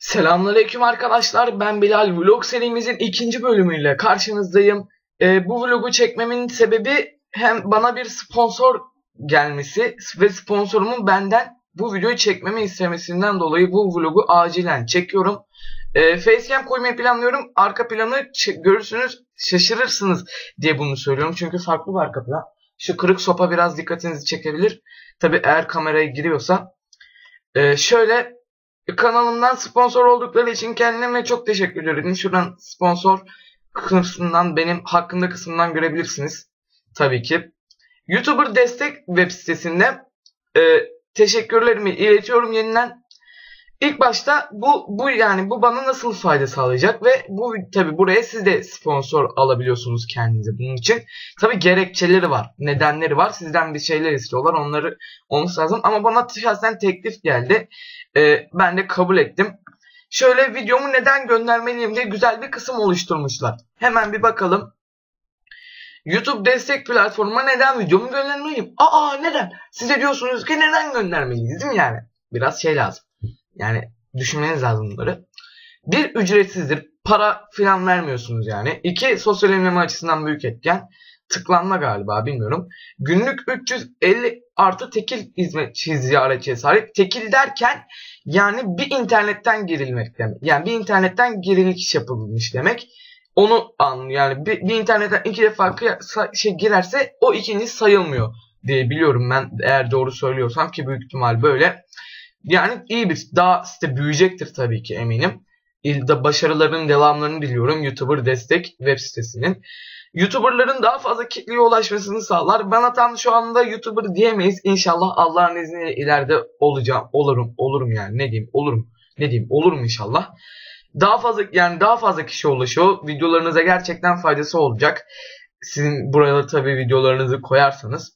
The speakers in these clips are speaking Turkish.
Selamünaleyküm arkadaşlar. Ben Bilal. Vlog serimizin ikinci bölümüyle karşınızdayım. Ee, bu vlogu çekmemin sebebi hem bana bir sponsor gelmesi ve sponsorumun benden bu videoyu çekmemi istemesinden dolayı bu vlogu acilen çekiyorum. Ee, facecam koymayı planlıyorum. Arka planı görürsünüz şaşırırsınız diye bunu söylüyorum. Çünkü farklı bir arka plan. Şu kırık sopa biraz dikkatinizi çekebilir. Tabi eğer kameraya giriyorsa. Ee, şöyle kanalımdan sponsor oldukları için kendime çok teşekkür ederim. Şuradan sponsor kısmından benim hakkında kısmından görebilirsiniz. Tabii ki. YouTuber destek web sitesinde e, teşekkürlerimi iletiyorum yeniden. İlk başta bu bu yani bu bana nasıl fayda sağlayacak ve bu tabi buraya siz de sponsor alabiliyorsunuz kendinize bunun için. Tabi gerekçeleri var, nedenleri var. Sizden bir şeyler istiyorlar. Onları olması lazım ama bana şahsen teklif geldi. Ee, ben de kabul ettim. Şöyle videomu neden göndermeliyim diye güzel bir kısım oluşturmuşlar. Hemen bir bakalım. YouTube destek platformuna neden videomu göndermeliyim? Aa neden? Siz de diyorsunuz ki neden göndermeliyiz değil mi yani? Biraz şey lazım. Yani düşünmeniz lazım bunları. Bir ücretsizdir. Para falan vermiyorsunuz yani. İki sosyal emleme açısından büyük etken. Tıklanma galiba bilmiyorum. Günlük 350 artı tekil hizmet ziyaretçiye sahip. Tekil derken yani bir internetten girilmek demek. Yani bir internetten girilik yapılmış demek. Onu an yani bir, bir internetten iki defa şey girerse o ikinci sayılmıyor diye biliyorum ben eğer doğru söylüyorsam ki büyük ihtimal böyle. Yani iyi bir daha site büyüyecektir tabii ki eminim. İlde başarıların devamlarını diliyorum YouTuber destek web sitesinin. YouTuber'ların daha fazla kitleye ulaşmasını sağlar. Bana tam şu anda YouTuber diyemeyiz. İnşallah Allah'ın izniyle ileride olacağım. Olurum. Olurum yani. Ne diyeyim? Olurum. Ne diyeyim? Olurum inşallah. Daha fazla yani daha fazla kişi ulaşıyor. Videolarınıza gerçekten faydası olacak. Sizin buraya tabii videolarınızı koyarsanız.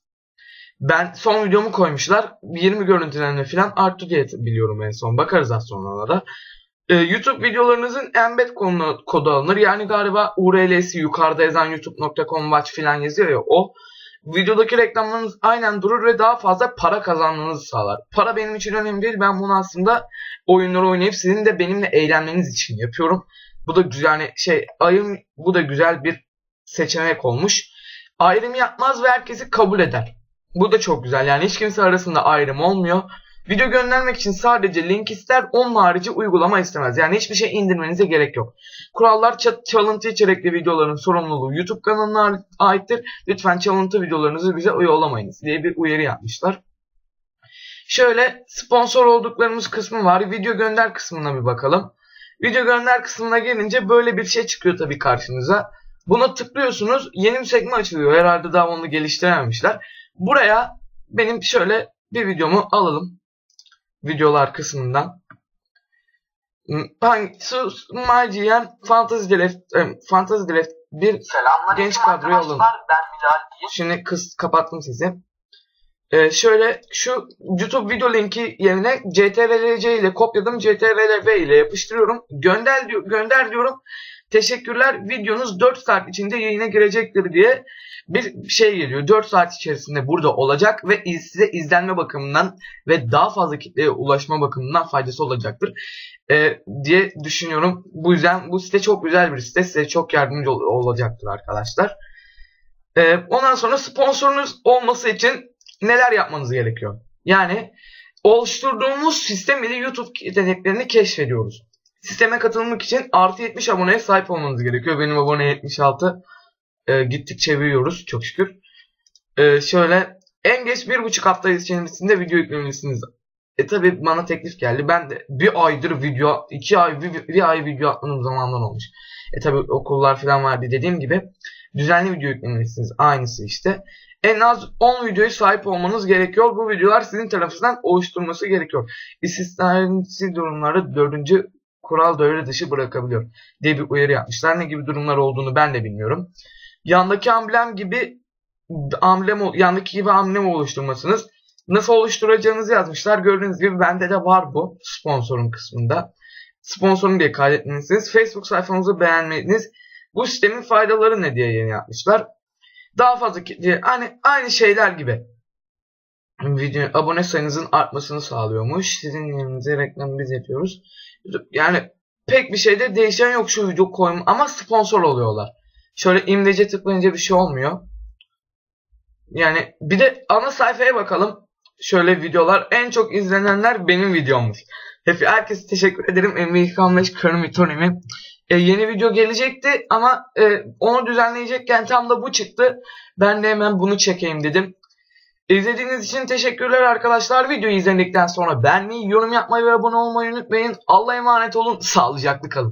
Ben son videomu koymuşlar. 20 görüntülenme falan arttı diye biliyorum en son. Bakarız az sonra da. Ee, YouTube videolarınızın embed kodu, kodu alınır. Yani galiba URL'si yukarıda yazan youtube.com watch falan yazıyor ya o. Videodaki reklamlarınız aynen durur ve daha fazla para kazanmanızı sağlar. Para benim için önemli değil. Ben bunu aslında oyunları oynayıp sizin de benimle eğlenmeniz için yapıyorum. Bu da güzel yani şey ayım bu da güzel bir seçenek olmuş. Ayrım yapmaz ve herkesi kabul eder. Bu da çok güzel. Yani hiç kimse arasında ayrım olmuyor. Video göndermek için sadece link ister, onun harici uygulama istemez. Yani hiçbir şey indirmenize gerek yok. Kurallar çalıntı içerikli videoların sorumluluğu YouTube kanalına aittir. Lütfen çalıntı videolarınızı bize yollamayınız diye bir uyarı yapmışlar. Şöyle sponsor olduklarımız kısmı var. Video gönder kısmına bir bakalım. Video gönder kısmına gelince böyle bir şey çıkıyor tabii karşınıza. Buna tıklıyorsunuz. Yeni bir sekme açılıyor. Herhalde daha onu geliştirememişler. Buraya benim şöyle bir videomu alalım videolar kısmından. Sus MyGM Fantasy Draft, e, Fantasy Draft bir genç kadroyu alın. Şimdi kız kapattım sizi. Ee, şöyle şu YouTube video linki yerine CTRL-C ile kopyadım. CTRL-V ile yapıştırıyorum. Gönder, diyor, gönder diyorum. Teşekkürler videonuz 4 saat içinde yayına girecektir diye bir şey geliyor. 4 saat içerisinde burada olacak ve size izlenme bakımından ve daha fazla kitleye ulaşma bakımından faydası olacaktır ee, diye düşünüyorum. Bu yüzden bu site çok güzel bir site. Size çok yardımcı ol olacaktır arkadaşlar. Ee, ondan sonra sponsorunuz olması için neler yapmanız gerekiyor? Yani oluşturduğumuz sistem ile YouTube yeteneklerini keşfediyoruz. Sisteme katılmak için artı 70 aboneye sahip olmanız gerekiyor. Benim abone 76. E, gittikçe büyüyoruz çok şükür. E, şöyle en geç bir buçuk hafta içerisinde video yüklemelisiniz. E tabi bana teklif geldi. Ben de bir aydır video, iki ay, bir, bir ay video atmanın zamandan olmuş. E tabi okullar falan vardı dediğim gibi. Düzenli video yüklemelisiniz. Aynısı işte. En az 10 videoya sahip olmanız gerekiyor. Bu videolar sizin tarafınızdan oluşturması gerekiyor. İstisnai durumlarda dördüncü kural devre dışı bırakabiliyor diye bir uyarı yapmışlar. Ne gibi durumlar olduğunu ben de bilmiyorum. Yandaki amblem gibi amblem yandaki gibi amblem oluşturmasınız. Nasıl oluşturacağınızı yazmışlar. Gördüğünüz gibi bende de var bu sponsorun kısmında. Sponsorun diye kaydetmelisiniz. Facebook sayfanızı beğenmeniz. Bu sistemin faydaları ne diye yeni yapmışlar. Daha fazla diye hani aynı şeyler gibi video abone sayınızın artmasını sağlıyormuş. Sizin yerinize reklam biz yapıyoruz. Yani pek bir şeyde değişen yok şu video koyma ama sponsor oluyorlar. Şöyle imlece tıklayınca bir şey olmuyor. Yani bir de ana sayfaya bakalım. Şöyle videolar en çok izlenenler benim videommuş. Hep herkese teşekkür ederim. MV5 Kırmızı Tony'mi. E, yeni video gelecekti ama e, onu düzenleyecekken tam da bu çıktı. Ben de hemen bunu çekeyim dedim. İzlediğiniz için teşekkürler arkadaşlar. Videoyu izledikten sonra beğenmeyi, yorum yapmayı ve abone olmayı unutmayın. Allah'a emanet olun. Sağlıcakla kalın.